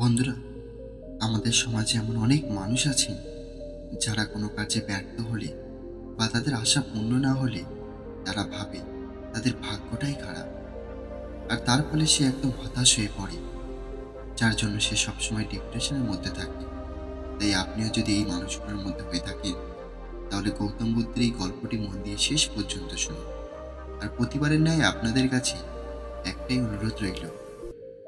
বন্ধুরা, আমাদের সমাজে এমন অনেক মানুষ আছেন যারা কোনো কাজে ব্যর্থ হলে বা তাদের আশা পূর্ণ না হলে তারা ভাবে তাদের ভাগ্যটাই খারাপ। আর তার ফলে সে একদম হতাশ হয়ে পড়ে, যার জন্য সে সবসময় ডিপ্রেশনের মধ্যে থাকে। তাই আপনিও যদি এই মানুষগুলোর মধ্যে হয়ে থাকেন, তাহলে গৌতম বুদ্ধের এই গল্পটি মন দিয়ে শেষ পর্যন্ত শুনুন। আর প্রতিবারের ন্যায় আপনাদের কাছে একটাই অনুরোধ রইল,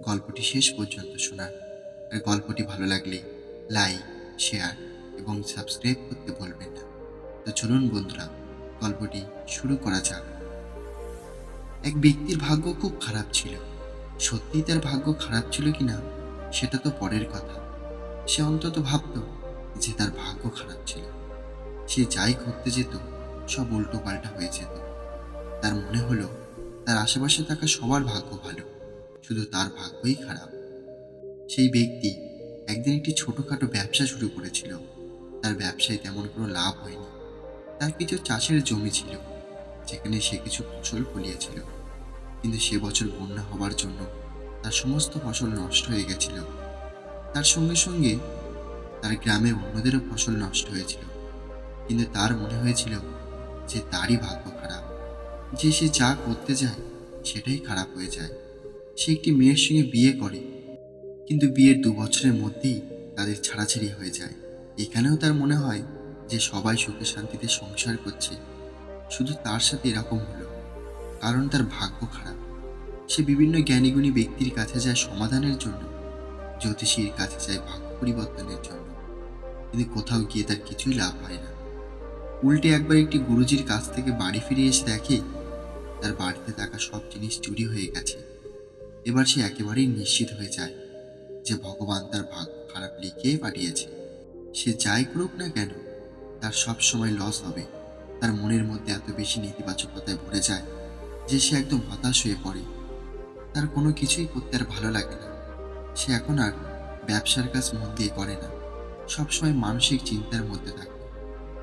গল্পটি শেষ পর্যন্ত শোনার। গল্পটি ভালো লাগলে লাইক শেয়ার এবং সাবস্ক্রাইব করতে ভুলবেন না। তো চলুন বন্ধুরা, গল্পটি শুরু করা যাক। এক ব্যক্তির ভাগ্য খুব খারাপ ছিল। সত্যিই তার ভাগ্য খারাপ ছিল কিনা, সেটা তো পরের কথা। সে অন্তত ভাবত যে তার ভাগ্য খারাপ ছিল। সে যাই করতে যেত, সব উল্টো পাল্টা হয়ে যেত। তার মনে হলো, তার আশেপাশে থাকা সবার ভাগ্য ভালো, শুধু তার ভাগ্যই খারাপ। সেই ব্যক্তি একদিন একটি ছোটখাটো ব্যবসা শুরু করেছিল। তার ব্যবসায় তেমন কোনো লাভ হয়নি। তার কিছু চাষের জমি ছিল, যেখানে সে কিছু ফসল ফলিয়েছিল। কিন্তু সে বছর বন্যা হবার জন্য তার সমস্ত ফসল নষ্ট হয়ে গেছিল। তার সঙ্গে সঙ্গে তার গ্রামে অন্যদেরও ফসল নষ্ট হয়েছিল। কিন্তু তার মনে হয়েছিল যে তারই ভাগ্য খারাপ। যে সে যা করতে যায় সেটাই খারাপ হয়ে যায়। সে একটি মেয়ের সঙ্গে বিয়ে করে। কিন্তু বিয়ের দু বছরের মধ্যেই তাদের ছাড়াছাড়ি হয়ে যায়। এখানেও তার মনে হয় যে সবাই সুখে শান্তিতে সংসার করছে। শুধু তার সাথে এরকম হলো কারণ তার ভাগ্য খারাপ। সে বিভিন্ন জ্ঞানীগুণী ব্যক্তির কাছে যায় সমাধানের জন্য, জ্যোতিষীর কাছে যায় ভাগ্য পরিবর্তনের জন্য। কিন্তু কোথাও গিয়ে তার কিছুই লাভ হয় না। উল্টে একবার একটি গুরুজির কাছ থেকে বাড়ি ফিরে এসে দেখে তার বাড়িতে থাকা সব জিনিস চুরি হয়ে গেছে। এবার সে একেবারেই নিশ্চিত হয়ে যায় যে ভগবান তার ভাগ্য খারাপ লিখে পাঠিয়েছে। সে যাই করুক না কেন, তার সব সময় লস হবে। তার মনের মধ্যে এত বেশি নেতিবাচকতায় ভরে যায় যে সে একদম হতাশ হয়ে পড়ে। তার কোনো কিছুই করতে আর ভালো লাগে না। সে এখন আর ব্যবসার কাজ মন দিয়ে করে না। সবসময় মানসিক চিন্তার মধ্যে থাকে।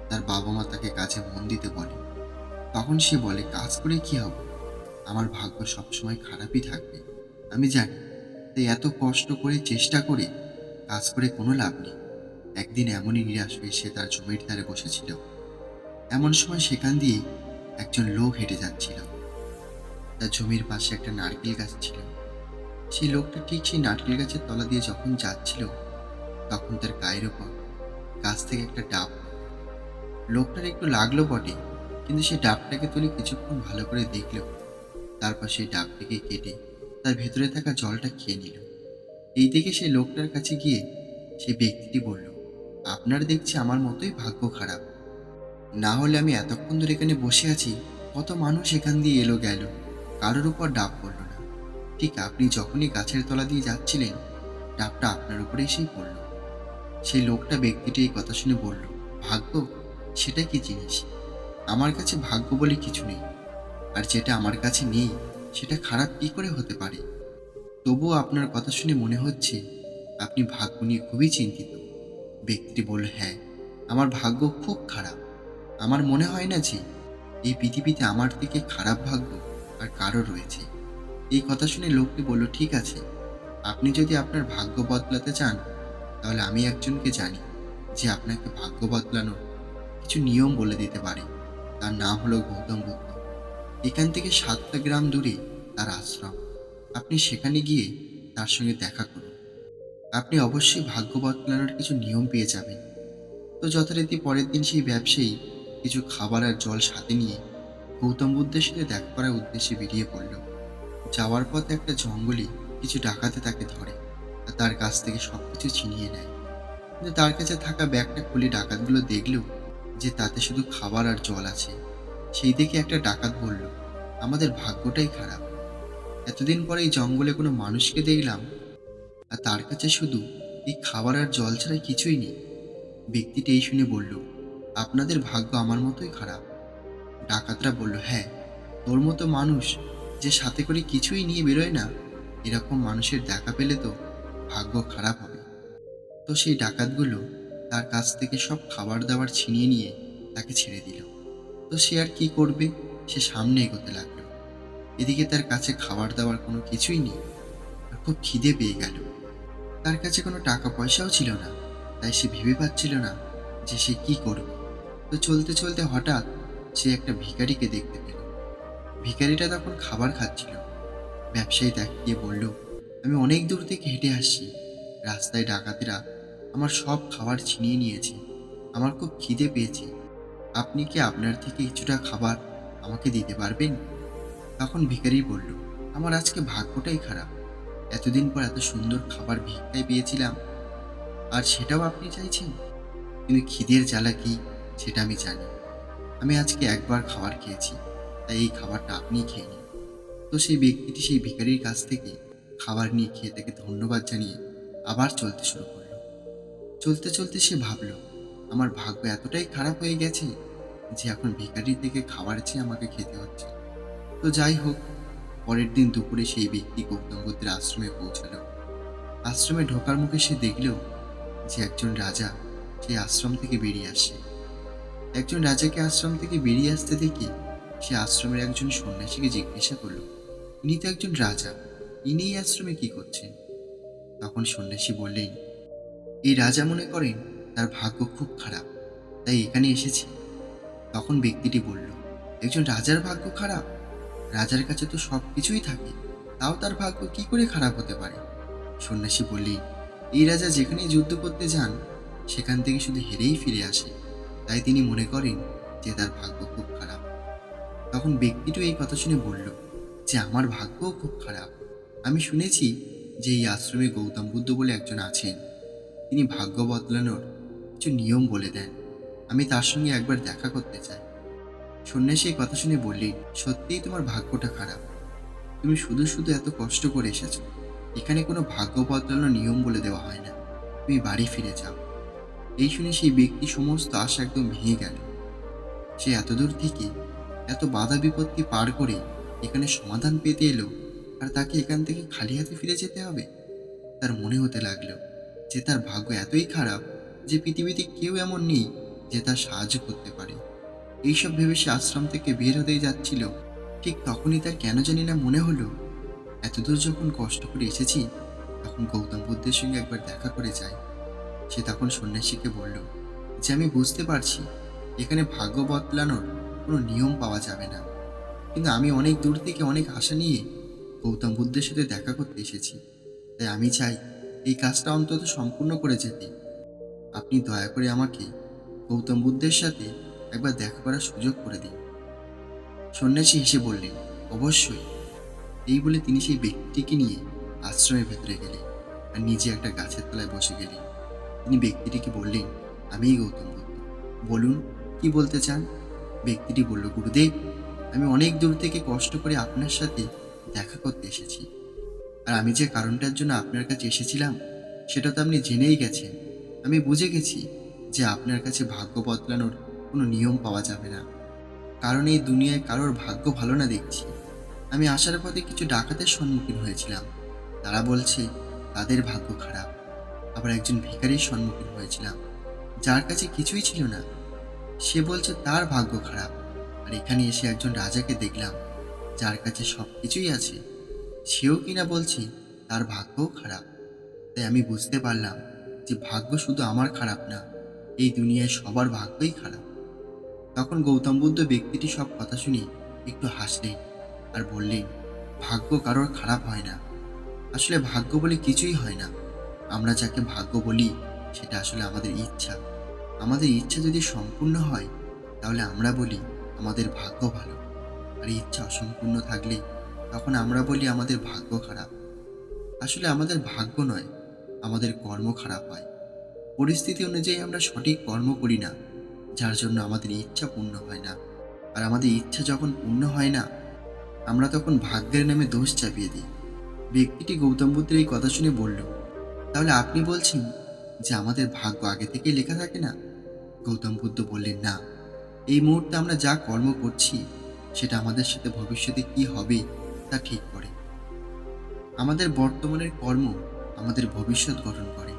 তার বাবা মা তাকে কাজে মন দিতে বলে। তখন সে বলে, কাজ করে কি হবে? আমার ভাগ্য সবসময় খারাপই থাকবে। আমি জানি তাই এত কষ্ট করে চেষ্টা করে কাজ করে কোনো লাভ নেই। একদিন এমনই নিরাশ হয়ে সে তার জমির ধারে বসেছিল। এমন সময় সেখান দিয়ে একজন লোক হেঁটে যাচ্ছিল। তার জমির পাশে একটা নারকেল গাছ ছিল। সেই লোকটা ঠিক সেই নারকেল গাছের তলা দিয়ে যখন যাচ্ছিল, তখন তার গায়ের ওপর গাছ থেকে একটা ডাব লোকটার একটু লাগল বটে, কিন্তু সে ডাবটাকে তুলে কিছুক্ষণ ভালো করে দেখল। তারপর সেই ডাবটাকে কেটে তার ভেতরে থাকা জলটা খেয়ে নিল। এই দেখে সেই লোকটার কাছে গিয়ে সেই ব্যক্তিটি বলল, আপনার দেখছি আমার মতোই ভাগ্য খারাপ। না হলে আমি এতক্ষণ ধরে এখানে বসে আছি, কত মানুষ এখান দিয়ে এলো গেল, কারোর উপর ডাব পড়ল না। ঠিক আপনি যখনই গাছের তলা দিয়ে যাচ্ছিলেন, ডাবটা আপনার উপরে এসেই পড়ল। সেই লোকটা ব্যক্তিটি এই কথা শুনে বলল, ভাগ্য? সেটা কি জিনিস? আমার কাছে ভাগ্য বলে কিছু নেই। আর যেটা আমার কাছে নেই সেটা খারাপ কি করে হতে পারে? তবুও আপনার কথা শুনে মনে হচ্ছে আপনি ভাগ্য নিয়ে খুবই চিন্তিত। ব্যক্তিটি বলল হ্যাঁ আমার ভাগ্য খুব খারাপ। আমার মনে হয় না যে এই পৃথিবীতে আমার থেকে খারাপ ভাগ্য আর কারও রয়েছে। এই কথা শুনে লোকটি বলল, ঠিক আছে, আপনি যদি আপনার ভাগ্য বদলাতে চান, তাহলে আমি একজনকে জানি যে আপনাকে ভাগ্য বদলানোর কিছু নিয়ম বলে দিতে পারে। তার নাম হলো গৌতম বুদ্ধ। এখান থেকে সাতটা গ্রাম দূরে তার আশ্রম। আপনি সেখানে গিয়ে তার সঙ্গে দেখা করুন। আপনি অবশ্যই ভাগ্য বদলানোর কিছু নিয়ম পেয়ে যাবেন। তো যথারীতি পরের দিন সেই ব্যবসায়ী কিছু খাবার আর জল সাথে নিয়ে গৌতম বুদ্ধের সাথে দেখা করার উদ্দেশ্যে বেরিয়ে পড়ল। যাওয়ার পথে একটা জঙ্গলে কিছু ডাকাতে তাকে ধরে আর তার কাছ থেকে সব কিছু ছিনিয়ে নেয়। কিন্তু তার কাছে থাকা ব্যাগটা খুলে ডাকাতগুলো দেখল যে তাতে শুধু খাবার আর জল আছে। সেই দেখে একটা ডাকাত বলল আমাদের ভাগ্যটাই খারাপ। এতদিন পরে এই জঙ্গলে কোনো মানুষকে দেখলাম, আর তার কাছে শুধু এই খাবার আর জল ছাড়া কিছুই নেই। ব্যক্তিটি এই শুনে বলল, আপনাদের ভাগ্য আমার মতোই খারাপ। ডাকাতরা বলল হ্যাঁ তোর মতো মানুষ যে সাথে করে কিছুই নিয়ে বেরোয় না, এরকম মানুষের দেখা পেলে তো ভাগ্য খারাপ হবে। তো সেই ডাকাতগুলো তার কাছ থেকে সব খাবার দাবার ছিনিয়ে নিয়ে তাকে ছেড়ে দিল। তো সে আর কি করবে? সে সামনে এগোতে লাগল। এদিকে তার কাছে খাবার দাবার কোনো কিছুই নেই। আর খুব খিদে পেয়ে গেল। তার কাছে কোনো টাকা পয়সাও ছিল না। তাই সে ভেবে পাচ্ছিল না যে সে কি করবে। তো চলতে চলতে হঠাৎ সে একটা ভিখারিকে দেখতে পেল। ভিখারিটা তখন খাবার খাচ্ছিল। ব্যবসায়ী গিয়ে বলল, আমি অনেক দূর থেকে হেঁটে আসছি। রাস্তায় ডাকাতেরা আমার সব খাবার ছিনিয়ে নিয়েছে। আমার খুব খিদে পেয়েছে। আপনি কি আপনার থেকে কিছুটা খাবার আমাকে দিতে পারবেন? তখন ভিখারি বলল, আমার আজকে ভাগ্যটাই খারাপ। এতদিন পর এত সুন্দর খাবার ভিক্ষায় পেয়েছিলাম। আর সেটাও আপনি চাইছেন? কিন্তু খিদের জ্বালা কি, সেটা আমি জানি। আমি আজকে একবার খাবার খেয়েছি, তাই এই খাবারটা আপনি খেয়ে নিন। তো সেই ব্যক্তিটি সেই ভিখারির কাছ থেকে খাবার নিয়ে খেয়ে তাকে ধন্যবাদ জানিয়ে আবার চলতে শুরু করল। চলতে চলতে সে ভাবল, আমার ভাগ্য এতটাই খারাপ হয়ে গেছে যে এখন ভিখারির থেকে খাবার চেয়ে আমাকে খেতে হচ্ছে। তো যাই হোক, পরের দিন দুপুরে সেই ব্যক্তি গৌতম বুদ্ধের আশ্রমে পৌঁছালো। আশ্রমে ঢোকার মুখে সে দেখল যে একজন রাজা সেই আশ্রম থেকে বেরিয়ে আসে। একজন রাজাকে আশ্রম থেকে বেরিয়ে আসতে দেখে সে আশ্রমের একজন সন্ন্যাসীকে জিজ্ঞাসা করল, ইনি তো একজন রাজা, ইনি এই আশ্রমে কি করছেন? তখন সন্ন্যাসী বললেন, এই রাজা মনে করেন তার ভাগ্য খুব খারাপ, তাই এখানে এসেছে। তখন ব্যক্তিটি বলল, একজন রাজার ভাগ্য খারাপ? রাজার কাছে তো সব কিছুই থাকে, তাও তার ভাগ্য কি করে খারাপ হতে পারে? সন্ন্যাসী বললেন এই রাজা যেখানে যুদ্ধ করতে যান, সেখান থেকে শুধু হেরেই ফিরে আসে। তাই তিনি মনে করেন যে তার ভাগ্য খুব খারাপ। তখন ব্যক্তিটিও এই কথা শুনে বলল, যে আমার ভাগ্যও খুব খারাপ। আমি শুনেছি যে এই আশ্রমে গৌতম বুদ্ধ বলে একজন আছেন। তিনি ভাগ্য বদলানোর কিছু নিয়ম বলে দেন। আমি তার সঙ্গে একবার দেখা করতে চাই। সন্ন্যাসী এই কথা শুনে বললেন সত্যিই তোমার ভাগ্যটা খারাপ। তুমি শুধু শুধু এত কষ্ট করে এসেছ। এখানে কোনো ভাগ্য বদলানোর নিয়ম বলে দেওয়া হয় না। তুমি বাড়ি ফিরে যাও। এই শুনে সেই ব্যক্তি সমস্ত আশা একদম ভেঙে গেল। সে এতদূর থেকে এত বাধা বিপত্তি পার করে এখানে সমাধান পেতে এলো আর তাকে এখান থেকে খালি হাতে ফিরে যেতে হবে? তার মনে হতে লাগল যে তার ভাগ্য এতই খারাপ যে পৃথিবীতে কেউ এমন নেই যে তার সাহায্য করতে পারে। এইসব ভেবে সে আশ্রম থেকে বের হতেই যাচ্ছিল। ঠিক তখনই তার কেন জানি না মনে হলো। এতদূর যখন কষ্ট করে এসেছি, তখন গৌতম বুদ্ধের সঙ্গে একবার দেখা করে যায় সে তখন সন্ন্যাসীকে বলল, যে আমি বুঝতে পারছি, এখানে ভাগ্য বদলানোর কোনো নিয়ম পাওয়া যাবে না। কিন্তু আমি অনেক দূর থেকে অনেক আশা নিয়ে গৌতম বুদ্ধের সাথে দেখা করতে এসেছি। তাই আমি চাই এই কাজটা অন্তত সম্পূর্ণ করে যেতে। আপনি দয়া করে আমাকে গৌতম বুদ্ধের সাথে একবার দেখা করার সুযোগ করে দিন। সন্ন্যাসী হেসে বললেন, অবশ্যই। এই বলে তিনি সেই ব্যক্তিটিকে নিয়ে আশ্রমের ভেতরে গেলেন আর নিজে একটা গাছের তলায় বসে গেলেন। তিনি ব্যক্তিটিকে বললেন আমিই গৌতম বুদ্ধ বলুন, কি বলতে চান? ব্যক্তিটি বলল, গুরুদেব, আমি অনেক দূর থেকে কষ্ট করে আপনার সাথে দেখা করতে এসেছি। আর আমি যে কারণটার জন্য আপনার কাছে এসেছিলাম, সেটা তো আপনি জেনেই গেছেন। আমি বুঝে গেছি যে আপনার কাছে ভাগ্য বদলানোর কোনো নিয়ম পাওয়া যাবে না। কারণ এই দুনিয়ায় কারোর ভাগ্য ভালো না দেখছি। আমি আসার পথে কিছু ডাকাতের সম্মুখীন হয়েছিলাম। তারা বলছে, তাদের ভাগ্য খারাপ। আবার একজন ভিখারির সম্মুখীন হয়েছিলাম। যার কাছে কিছুই ছিল না। সে বলছে, তার ভাগ্য খারাপ। আর এখানে এসে একজন রাজাকে দেখলাম, যার কাছে সব কিছুই আছে। সেও কিনা বলছে, তার ভাগ্যও খারাপ। তাই আমি বুঝতে পারলাম যে ভাগ্য শুধু আমার খারাপ না, এই দুনিয়ায় সবার ভাগ্যই খারাপ। তখন গৌতম বুদ্ধ ব্যক্তিটি সব কথা শুনে একটু হাসলেন আর বললেন, ভাগ্য কারোর খারাপ হয় না। আসলে ভাগ্য বলে কিছুই হয় না। আমরা যাকে ভাগ্য বলি, সেটা আসলে আমাদের ইচ্ছা। আমাদের ইচ্ছা যদি সম্পূর্ণ হয়, তাহলে আমরা বলি আমাদের ভাগ্য ভালো। আর ইচ্ছা অসম্পূর্ণ থাকলে তখন আমরা বলি আমাদের ভাগ্য খারাপ। আসলে আমাদের ভাগ্য নয়, আমাদের কর্ম খারাপ হয়। পরিস্থিতি অনুযায়ী আমরা সঠিক কর্ম করি না। যার জন্য আমাদের ইচ্ছা পূর্ণ হয় না। আর আমাদের ইচ্ছা যখন পূর্ণ হয় না, আমরা তখন ভাগ্যের নামে দোষ চাপিয়ে দিই। ব্যক্তিটি গৌতম বুদ্ধের এই কথা শুনে বলল, তাহলে আপনি বলছেন যে আমাদের ভাগ্য আগে থেকেই লেখা থাকে না? গৌতম বুদ্ধ বললেন, না। এই মুহূর্তে আমরা যা কর্ম করছি, সেটা আমাদের সাথে ভবিষ্যতে কি হবে, তা ঠিক করে। আমাদের বর্তমানের কর্ম আমাদের ভবিষ্যৎ গঠন করে।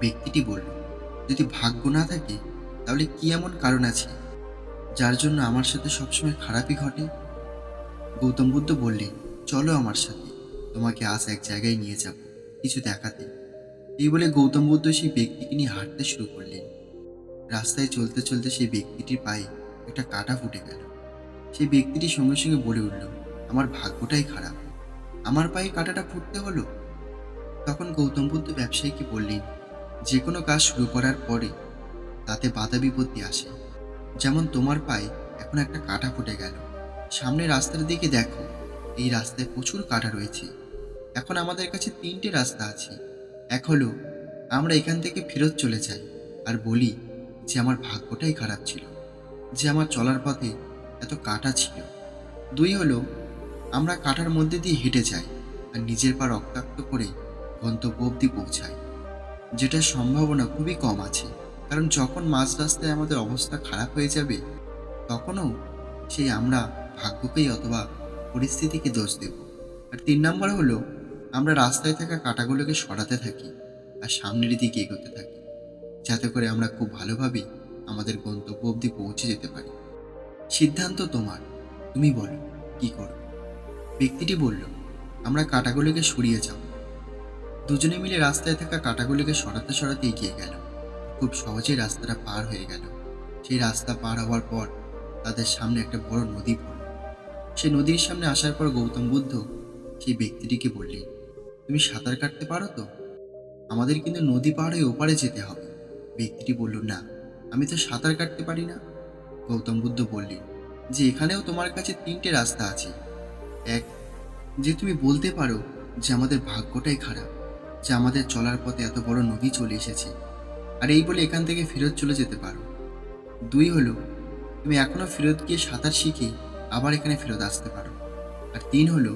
ব্যক্তিটি বলল, যদি ভাগ্য না থাকে তাহলে কি এমন কারণ আছে যার জন্য আমার সাথে সবসময় খারাপই ঘটে? গৌতম বুদ্ধ বললেন চলো আমার সাথে, তোমাকে আজ এক জায়গায় নিয়ে যাব, কিছু দেখাতে। এই বলে গৌতম বুদ্ধ সেই ব্যক্তিকে নিয়ে হাঁটতে শুরু করলেন। রাস্তায় চলতে চলতে সেই ব্যক্তিটির পায়ে একটা কাঁটা ফুটে গেল। সেই ব্যক্তিটি সঙ্গে সঙ্গে বলে উঠল, আমার ভাগ্যটাই খারাপ। আমার পায়ে কাঁটাটা ফুটতে হলো? তখন গৌতম বুদ্ধ ব্যবসায়ীকে বললেন, যে কোনো কাজ শুরু করার পরে তাতে বাধা বিপত্তি আসে। যেমন তোমার পায়ে এখন একটা কাঁটা ফুটে গেল। সামনে রাস্তার দিকে দেখো, এই রাস্তায় প্রচুর কাঁটা রয়েছে। এখন আমাদের কাছে তিনটে রাস্তা আছে। এক হলো, আমরা এখান থেকে ফেরত চলে যাই আর বলি যে আমার ভাগ্যটাই খারাপ ছিল, যে আমার চলার পথে এত কাঁটা ছিল। দুই হলো, আমরা কাঁটার মধ্যে দিয়ে হেঁটে যাই আর নিজের পা রক্তাক্ত করে গন্তব্য অবধি পৌঁছাই, যেটার সম্ভাবনা খুবই কম আছে। কারণ যখন মাঝ রাস্তায় আমাদের অবস্থা খারাপ হয়ে যাবে, তখনও সেই আমরা ভাগ্যকেই অথবা পরিস্থিতিকে দোষ দেব। আর তিন নম্বর হলো, আমরা রাস্তায় থাকা কাঁটাগুলোকে সরাতে থাকি আর সামনের দিকে এগোতে থাকি, যাতে করে আমরা খুব ভালোভাবে আমাদের গন্তব্য অবধি পৌঁছে যেতে পারি। সিদ্ধান্ত তোমার, তুমি বলো, কি করবে? ব্যক্তিটি বলল, আমরা কাঁটাগুলোকে সরিয়ে যাব। দুজনে মিলে রাস্তায় থাকা কাঁটাগুলোকে সরাতে সরাতে এগিয়ে গেল খুব সহজেই রাস্তাটা পার হয়ে গেল। সেই রাস্তা পার হওয়ার পর তাদের সামনে একটা বড় নদী পড়ল। সেই নদীর সামনে আসার পর গৌতম বুদ্ধ সেই ব্যক্তিটিকে বললেন, তুমি সাঁতার কাটতে পারো তো? আমাদের কিন্তু নদী পার হয়ে ওপারে যেতে হবে। ব্যক্তিটি বলল, না, আমি তো সাঁতার কাটতে পারি না। গৌতম বুদ্ধ বললেন, যে এখানেও তোমার কাছে তিনটে রাস্তা আছে। এক, যে তুমি বলতে পারো যে আমাদের ভাগ্যটাই খারাপ, যে আমাদের চলার পথে এত বড় নদী চলে এসেছে। আর এই বলে এখান থেকে ফেরত চলে যেতে পারো। দুই হলো, তুমি এখনও ফেরত গিয়ে সাঁতার শিখে আবার এখানে ফেরত আসতে পারো। আর তিন হলো,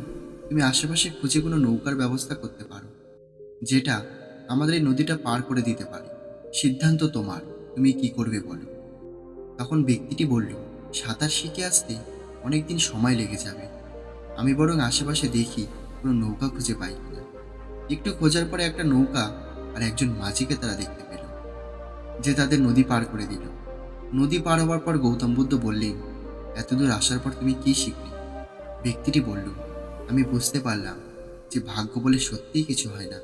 তুমি আশেপাশে খুঁজে কোনো নৌকার ব্যবস্থা করতে পারো, যেটা আমাদের এই নদীটা পার করে দিতে পারে। সিদ্ধান্ত তোমার, তুমি কি করবে বলো। তখন ব্যক্তিটি বলল, সাঁতার শিখে আসতে অনেক দিন সময় লেগে যাবে। আমি বরং আশেপাশে দেখি কোনো নৌকা খুঁজে পাই কিনা। একটু খোঁজার পরে একটা নৌকা আর একজন মাঝিকে তারা দেখতে যে তাদের নদী পার করে দিল। নদী পার হওয়ার পর গৌতম বুদ্ধ বললেন, এতদূর আসার পর তুমি কি শিখলে? ব্যক্তিটি বলল, আমি বুঝতে পারলাম যে ভাগ্য বলে সত্যিই কিছু হয় না।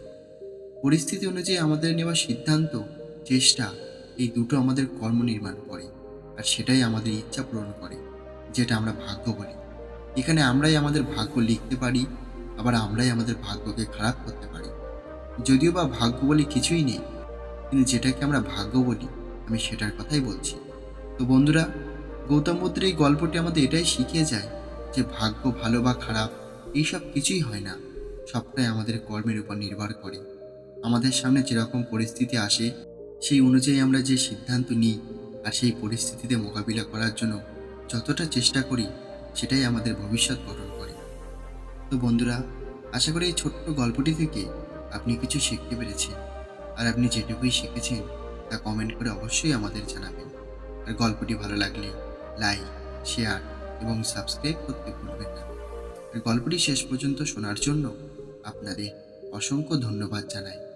পরিস্থিতি অনুযায়ী আমাদের নেওয়া সিদ্ধান্ত, চেষ্টা, এই দুটো আমাদের কর্ম নির্মাণ করে, আর সেটাই আমাদের ইচ্ছা পূরণ করে, যেটা আমরা ভাগ্য বলি। এখানে আমরাই আমাদের ভাগ্য লিখতে পারি, আবার আমরাই আমাদের ভাগ্যকে খারাপ করতে পারি। যদিও বা ভাগ্য বলে কিছুই নেই কিন্তু যেটাকে আমরা ভাগ্য বলি, আমি সেটার কথাই বলছি। তো বন্ধুরা, গৌতম বুদ্ধের এই গল্পটি আমাদের এটাই শিখিয়ে যায় যে ভাগ্য ভালো বা খারাপ, এইসব কিছুই হয় না। সবটাই আমাদের কর্মের উপর নির্ভর করে। আমাদের সামনে যেরকম পরিস্থিতি আসে, সেই অনুযায়ী আমরা যে সিদ্ধান্ত নিই আর সেই পরিস্থিতিতে মোকাবিলা করার জন্য যতটা চেষ্টা করি, সেটাই আমাদের ভবিষ্যৎ গঠন করে। তো বন্ধুরা, আশা করি এই ছোট্ট গল্পটি থেকে আপনি কিছু শিখতে পেরেছেন। আর আপনি যেটুকুই শিখেছেন, তা কমেন্ট করে অবশ্যই আমাদের জানাবেন। আর গল্পটি ভালো লাগলে লাইক শেয়ার এবং সাবস্ক্রাইব করতে ভুলবেন না। আর গল্পটি শেষ পর্যন্ত শোনার জন্য আপনাদের অসংখ্য ধন্যবাদ জানাই।